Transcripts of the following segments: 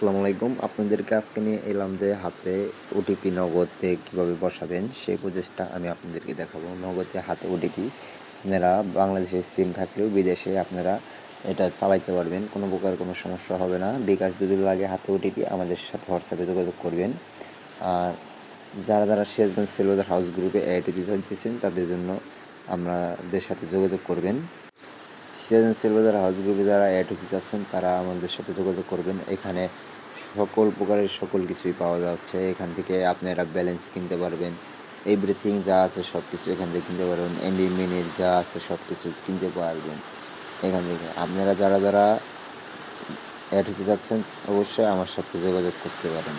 আসসালামু আলাইকুম। আপনাদেরকে আজকে নিয়ে এলাম যে হাতে ওটিপি নগদে কীভাবে বসাবেন সেই প্রচেষ্টা আমি আপনাদেরকে দেখাবো। নগদে হাতে ওটিপি আপনারা বাংলাদেশের সিম থাকলেও বিদেশে আপনারা এটা চালাইতে পারবেন। কোনো প্রকার কোনো সমস্যা হবে না। বিকাশ যদি লাগে হাতে ওটিপি আমাদের সাথে হোয়াটসঅ্যাপে যোগাযোগ করবেন। আর যারা যারা শেষগঞ্জ সেলবাজার হাউস গ্রুপে হতে চাইতেছেন তাদের জন্য আমাদের সাথে যোগাযোগ করবেন। সিরাজন সেলবাজার হাউস গ্রুপে যারা অ্যাড হতে চাচ্ছেন, তারা আমাদের সাথে যোগাযোগ করবেন। এখানে সকল প্রকারের সকল কিছুই পাওয়া যাচ্ছে। এখান থেকে আপনারা ব্যালেন্স কিনতে পারবেন। এভরিথিং যা আছে সব কিছু এখান থেকে কিনতে পারবেন। এমবি মিনিট যা আছে সব কিছু কিনতে পারবেন। এখান থেকে আপনারা যারা যারা অ্যাড হতে যাচ্ছেন অবশ্যই আমার সাথে যোগাযোগ করতে পারেন।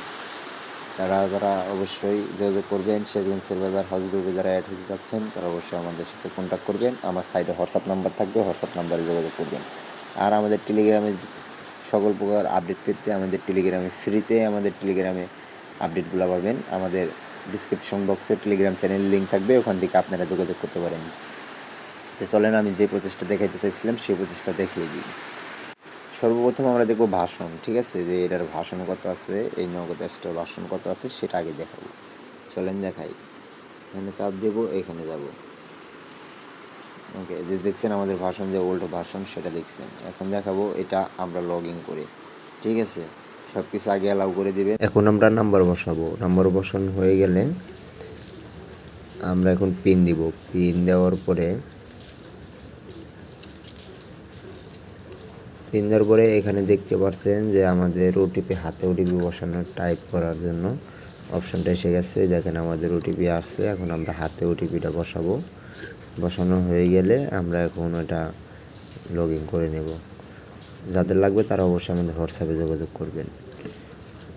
তারা যারা অবশ্যই যোগাযোগ করবেন সেদিন সেলবাজার হাউস গ্রুপে যারা অ্যাড হতে চাচ্ছেন, তারা অবশ্যই আমাদের সাথে কন্ট্যাক্ট করবেন। আমার সাইডে হোয়াটসঅ্যাপ নাম্বার থাকবে হোয়াটসঅ্যাপ নাম্বারে যোগাযোগ করবেন। আর আমাদের টেলিগ্রামে সকল প্রকার আপডেট পেতে আমাদের টেলিগ্রামে ফ্রিতে আমাদের টেলিগ্রামে আপডেটগুলো পাবেন। আমাদের ডিসক্রিপশন বক্সে টেলিগ্রাম চ্যানেল লিঙ্ক থাকবে, ওখান থেকে আপনারা যোগাযোগ করতে পারেন। যে চলেন, আমি যে প্রচেষ্টা দেখাইতে চাইছিলাম, সেই প্রচেষ্টা দেখিয়ে দিই। সর্বপ্রথম আমরা দেখব ভাষণ, ঠিক আছে? যে এটার ভাষণ কত আছে, এই নগদ অ্যাপসটার ভাষণ কত আছে, সেটা আগে দেখাবো। চলেন দেখাই। এখানে চাপ দেব, এখানে যাব। ওকে, যে দেখছেন আমাদের ভাষণ, যে ওল্ড ভাষণ, সেটা দেখছেন। এখন দেখাবো এটা আমরা লগ ইন করে, ঠিক আছে? সব কিছু আগে অ্যালাউ করে দিবে এখন আমরা নাম্বার বসাবো। নাম্বার বসানো হয়ে গেলে আমরা এখন পিন দিব। পিন দেওয়ার পরে দেওয়ার পরে এখানে দেখতে পাচ্ছেন যে আমাদের ওটিপি হাতে ওটিপি বসানো টাইপ করার জন্য অপশনটা এসে গেছে। দেখেন আমাদের ওটিপি আসছে, এখন আমরা হাতে ওটিপিটা বসাবো। বসানো হয়ে গেলে আমরা এখন ওটা লগ করে নেব। যাদের লাগবে তারা অবশ্যই আমাদের হোয়াটসঅ্যাপে যোগাযোগ করবেন।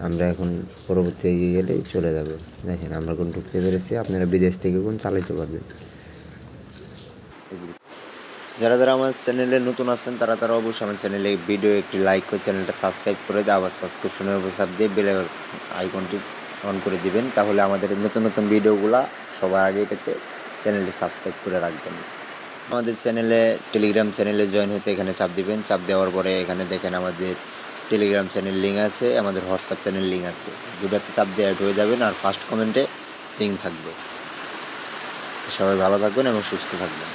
আমরা এখন পরবর্তী এগিয়ে গেলেই চলে যাবে। দেখেন আমরা কোন ঢুকতে পেরেছি, আপনারা বিদেশ থেকে কোন চালাইতে পারবেন। যারা যারা আমার চ্যানেলে নতুন আছেন, তারা তারা অবশ্যই আমার চ্যানেলে ভিডিও একটি লাইক করে চ্যানেলটা সাবস্ক্রাইব করে দিয়ে আবার সাবস্ক্রিপশনের উপর দিয়ে বেল আইকনটি অন করে দিবেন। তাহলে আমাদের নতুন নতুন ভিডিওগুলো সবার আগে পেতে চ্যানেলটি সাবস্ক্রাইব করে রাখবেন। আমাদের চ্যানেলে টেলিগ্রাম চ্যানেলে জয়েন হতে এখানে চাপ দিবেন। চাপ দেওয়ার পরে এখানে দেখেন আমাদের টেলিগ্রাম চ্যানেল লিঙ্ক আছে, আমাদের হোয়াটসঅ্যাপ চ্যানেল লিঙ্ক আছে। দুটাতে চাপ দিয়ে অ্যাড হয়ে যাবেন আর ফার্স্ট কমেন্টে লিঙ্ক থাকবে। সবাই ভালো থাকবেন এবং সুস্থ থাকবেন।